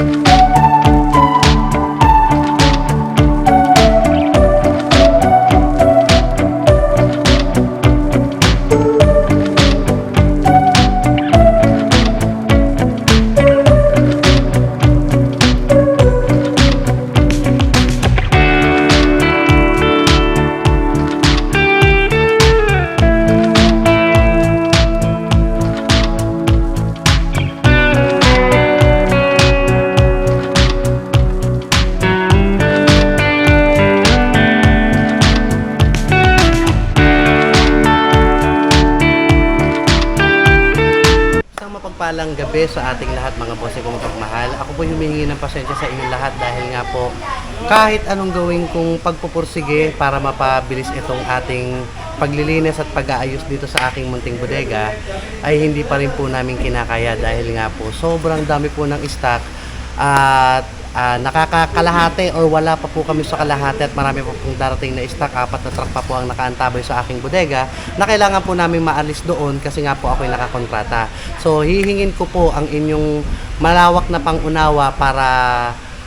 Isang mapagpalang gabi sa ating lahat mga bossing ko mapagmahal. Ako po humihingi ng pasensya sa inyong lahat dahil nga po kahit anong gawin kong pagpupursige para mapabilis itong ating paglilinis at pag-aayos dito sa aking munting bodega ay hindi pa rin po namin kinakaya dahil nga po sobrang dami po ng stock at ah, nakakakalahati or wala pa po kami sa kalahati at marami pa pong darating na stock. Apat na truck pa po ang nakaantabay sa aking bodega na kailangan po namin maalis doon kasi nga po ako'y nakakontrata. So hihingin ko po ang inyong malawak na pangunawa para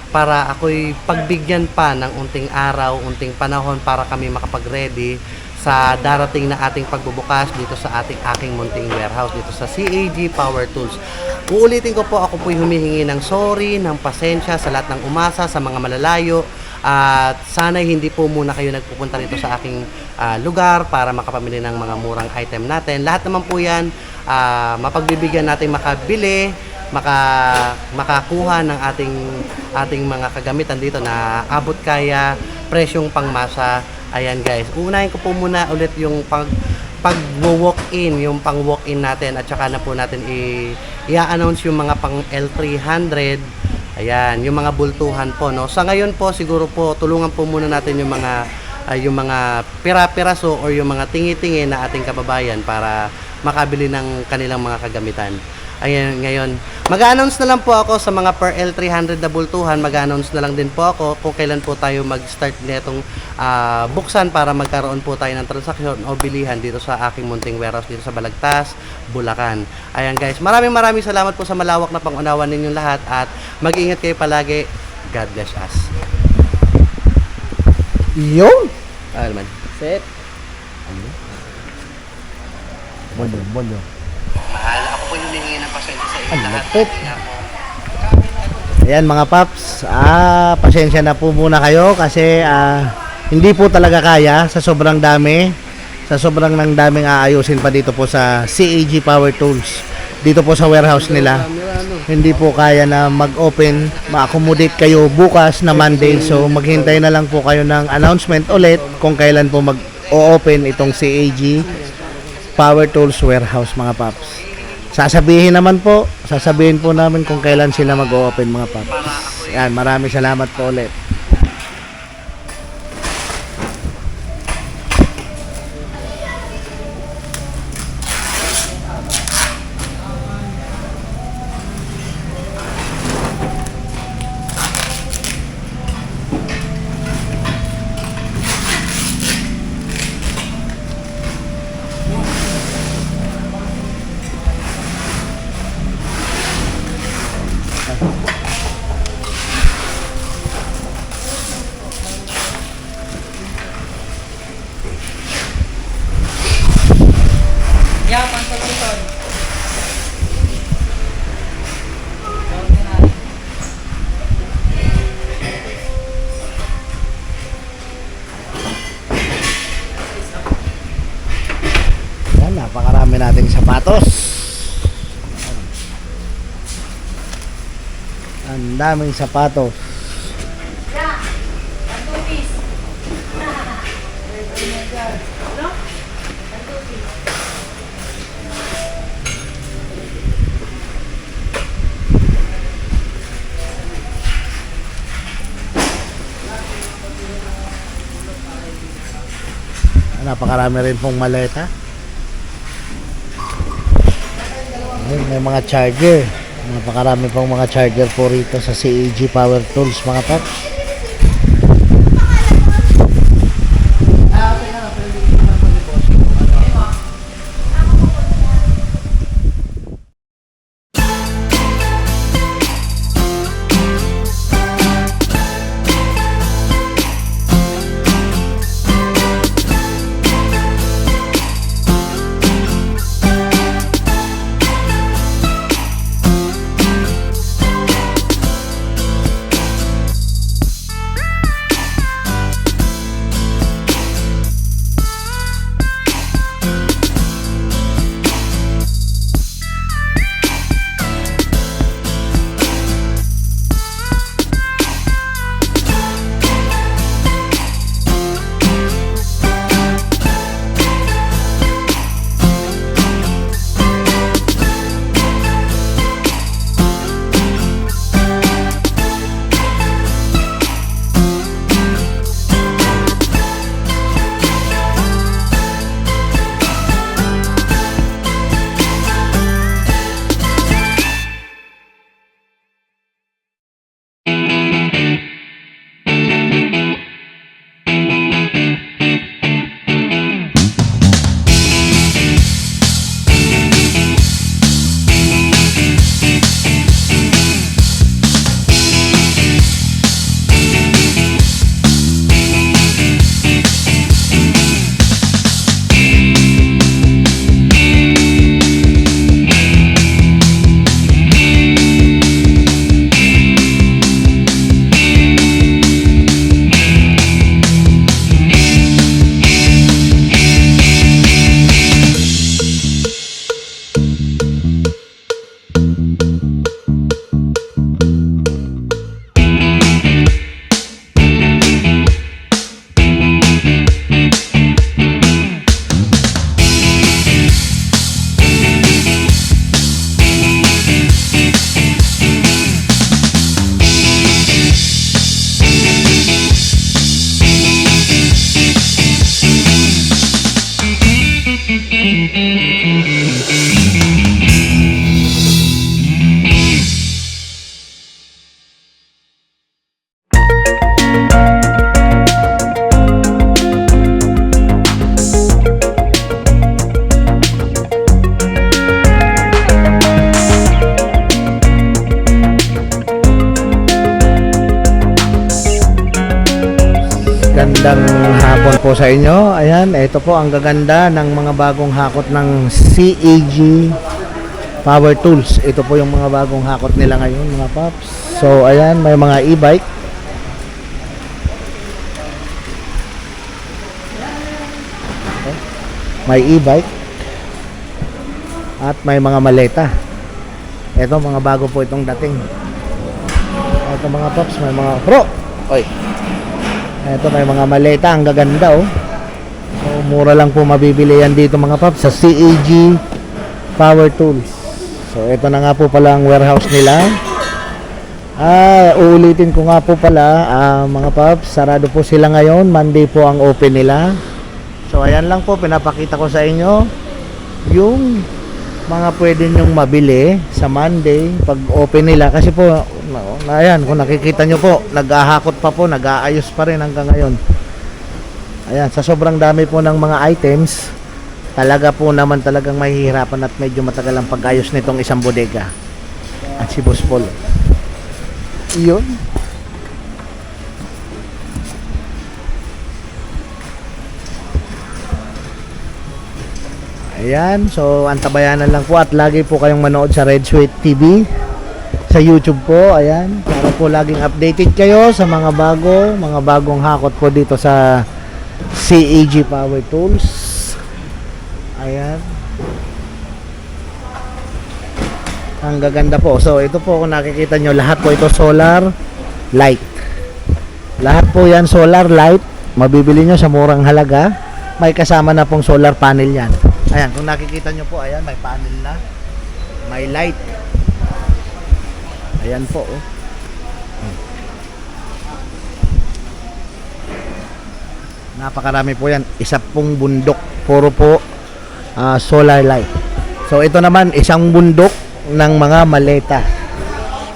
para ako'y pagbigyan pa ng unting araw, unting panahon para kami makapag-ready sa darating na ating pagbubukas dito sa ating aking munting warehouse dito sa CAG Power Tools. Uulitin ko po ako po'y humihingi ng sorry, ng pasensya sa lahat ng umasa, sa mga malalayo at sana hindi po muna kayo nagpupunta rito sa aking ah, lugar para makapamili ng mga murang item natin. Lahat naman po 'yan ah, mapagbibigyan natin makabili, maka makakuha ng ating ating mga kagamitan dito na abot kaya presyong pangmasa. Ayan guys, uunahin ko po muna ulit yung pag pag walk in, yung pang walk in natin at saka na po natin i i-announce yung mga pang L300. Ayan, yung mga bultuhan po no. Sa ngayon po siguro po tulungan po muna natin yung mga ah, yung mga pira-piraso or yung mga tingi-tingi na ating kababayan para makabili ng kanilang mga kagamitan. Ayan, ngayon, mag-announce na lang po ako sa mga per L300 na bultuhan, mag-announce na lang din po ako kung kailan po tayo mag-start nitong ah, buksan para magkaroon po tayo ng transaksyon o bilihan dito sa aking munting warehouse dito sa Balagtas, Bulacan. Ayan guys, maraming maraming salamat po sa malawak na pangunawa ninyong lahat at mag-ingat kayo palagi. God bless us. Yun! Ah, naman. Set. Bolyo, bolyo. Mahal, ako po yung humihingi ng pasensya sa inyo Ayan mga paps, ah, pasensya na po muna kayo kasi ah, hindi po talaga kaya sa sobrang dami, sa sobrang ng daming aayusin pa dito po sa CAG Power Tools. Dito po sa warehouse nila. Hindi po kaya na mag-open, ma-accommodate kayo bukas na Monday. So maghintay na lang po kayo ng announcement ulit kung kailan po mag-o-open itong CAG Power Tools Warehouse mga paps. Sasabihin naman po, sasabihin po namin kung kailan sila mag-o-open mga paps. Yan, maraming salamat po ulit. Nating sapatos. Ang daming sapatos. Napakarami rin pong maleta. Ayun, may mga charger. Napakarami pong mga charger po rito sa CAG Power Tools mga paps. Po sa inyo. Ayan, ito po ang gaganda ng mga bagong hakot ng CAG Power Tools. Ito po yung mga bagong hakot nila ngayon, mga paps. So, ayan, may mga e-bike. May e-bike. At may mga maleta. Ito, mga bago po itong dating. Ito mga paps, may mga pro. Oy. Ito may mga maleta, ang gaganda oh. So, mura lang po mabibili yan dito mga paps sa CAG Power Tools. So, ito na nga po pala ang warehouse nila. Ah, uulitin ko nga po pala, ah, mga paps, sarado po sila ngayon. Monday po ang open nila. So, ayan lang po, pinapakita ko sa inyo yung mga pwede nyong mabili sa Monday pag open nila. Kasi po na, ayan kung nakikita nyo po nag-ahakot pa po nag-aayos pa rin hanggang ngayon. Ayan sa sobrang dami po ng mga items talaga po naman talagang mahihirapan at medyo matagal ang pag-ayos nitong isang bodega. At si Boss Paul. Yun Ayan, so antabayanan lang po at lagi po kayong manood sa Red Sweet TV sa YouTube po, ayan, para po laging updated kayo sa mga bago, mga bagong hakot po dito sa CAG Power Tools. Ayan. Ang gaganda po. So, ito po kung nakikita nyo, lahat po ito solar light. Lahat po yan solar light. Mabibili nyo sa murang halaga. May kasama na pong solar panel yan. Ayan, kung nakikita nyo po, ayan, may panel na. May light. Ayan po, oh. Hmm. Napakarami po yan. Isa pong bundok. Puro po ah, solar light. So, ito naman, isang bundok ng mga maleta.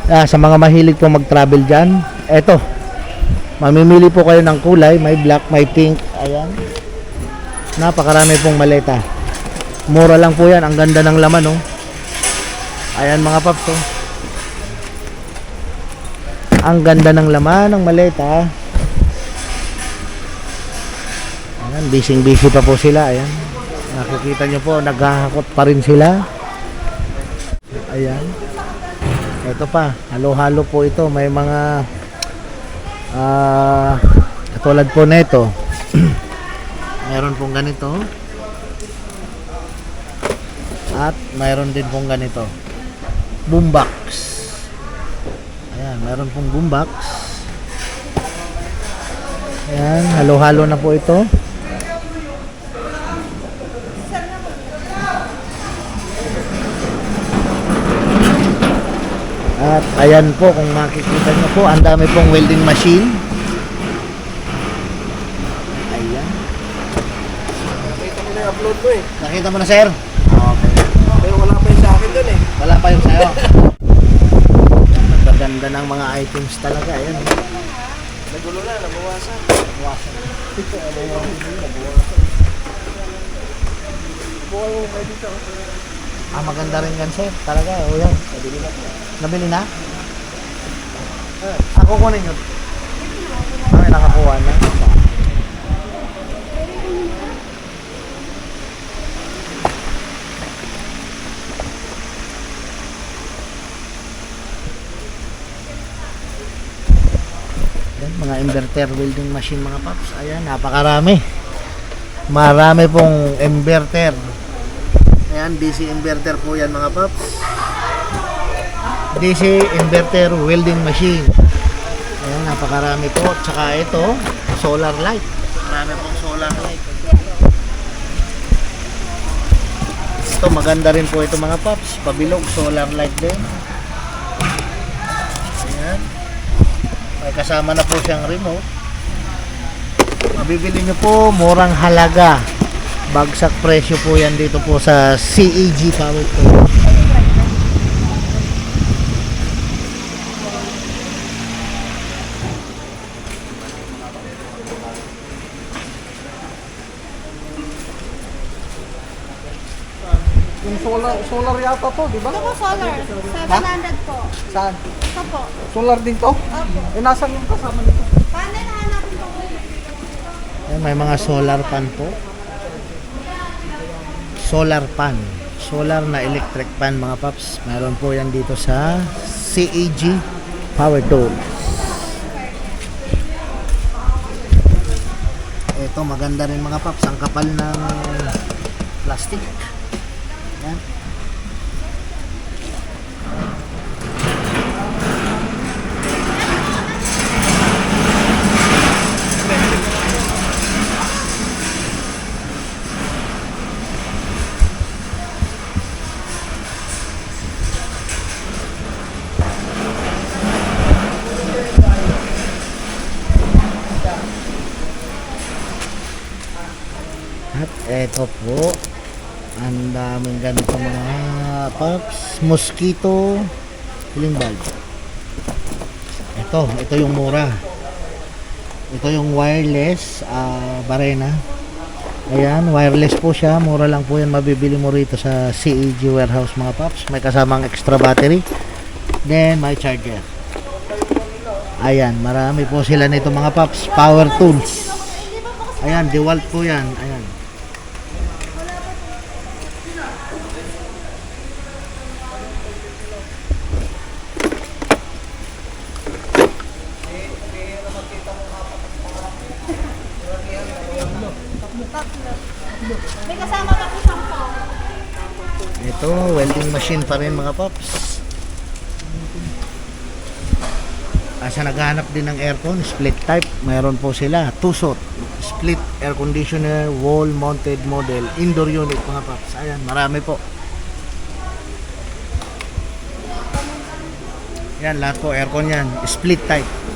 Ah, sa mga mahilig po mag-travel dyan, eto. Mamimili po kayo ng kulay. May black, may pink. Ayan. Napakarami pong maleta. Mura lang po yan. Ang ganda ng laman, oh. Ayan mga paps, oh. Ang ganda ng laman ng maleta. Ayan, busy-busy pa po sila. Ayan. Nakikita nyo po, naghahakot pa rin sila. Ayan. Ito pa, halo-halo po ito. May mga ah katulad po nito. Meron pong ganito. At mayroon din pong ganito. Boombox. Ayan, meron pong boombox. Ayan, halo-halo na po ito. At ayan po, kung makikita nyo po, ang dami pong welding machine. Ayan. Nakita ko na upload mo eh. Nakita mo na, sir? Okay. Pero wala pa yung sa akin dun eh. Sa'yo. Nagaganda ng mga items talaga. Ayan. Nagulo na, nabawasan. Wasan. Buhay mo kayo dito. Ah, maganda rin yan, sir. Talaga, o yan. Nabili na. Nabili na? Ako kunin yun. Ah, may nakakuha na. Yan, mga inverter welding machine mga paps. Ayan, napakarami. Marami pong inverter. Ayan, DC inverter po yan mga paps. DC inverter welding machine. Ayan, napakarami po. Tsaka ito, solar light. Marami pong solar light. Ito, maganda rin po ito mga paps. Pabilog, solar light din. May kasama na po siyang remote. Mabibili nyo po, murang halaga. Bagsak presyo po yan dito po sa CAG Power Tool. Yung solar, solar yata to, di ba? Ito po solar, 700 po. Saan? Ito po. Solar din to? Opo. Eh, nasan yung kasama nito? Paano nahanapin ko po? Ayan, may mga solar pan po. Solar pan. Solar na electric pan mga paps. Meron po yan dito sa CAG Power Tools. Ito maganda rin mga paps. Ang kapal ng plastic. Yan. Ang daming ganito mga pups, mosquito, healing bulb. Ito, ito yung mura. Ito yung wireless ah, barena. Ayan, wireless po siya. Mura lang po yan. Mabibili mo rito sa CEG warehouse mga paps. May kasamang extra battery. Then, may charger. Ayan, marami po sila nito mga paps. Power tools. Ayan, DeWalt po yan. Ayan. May kasama pa po sampo. Ito, welding machine pa rin mga pops. Asa naghahanap din ng aircon, split type, mayroon po sila. Tusot, split air conditioner, wall mounted model, indoor unit mga pops. Ayan, marami po. Yan, lahat po aircon yan, split type.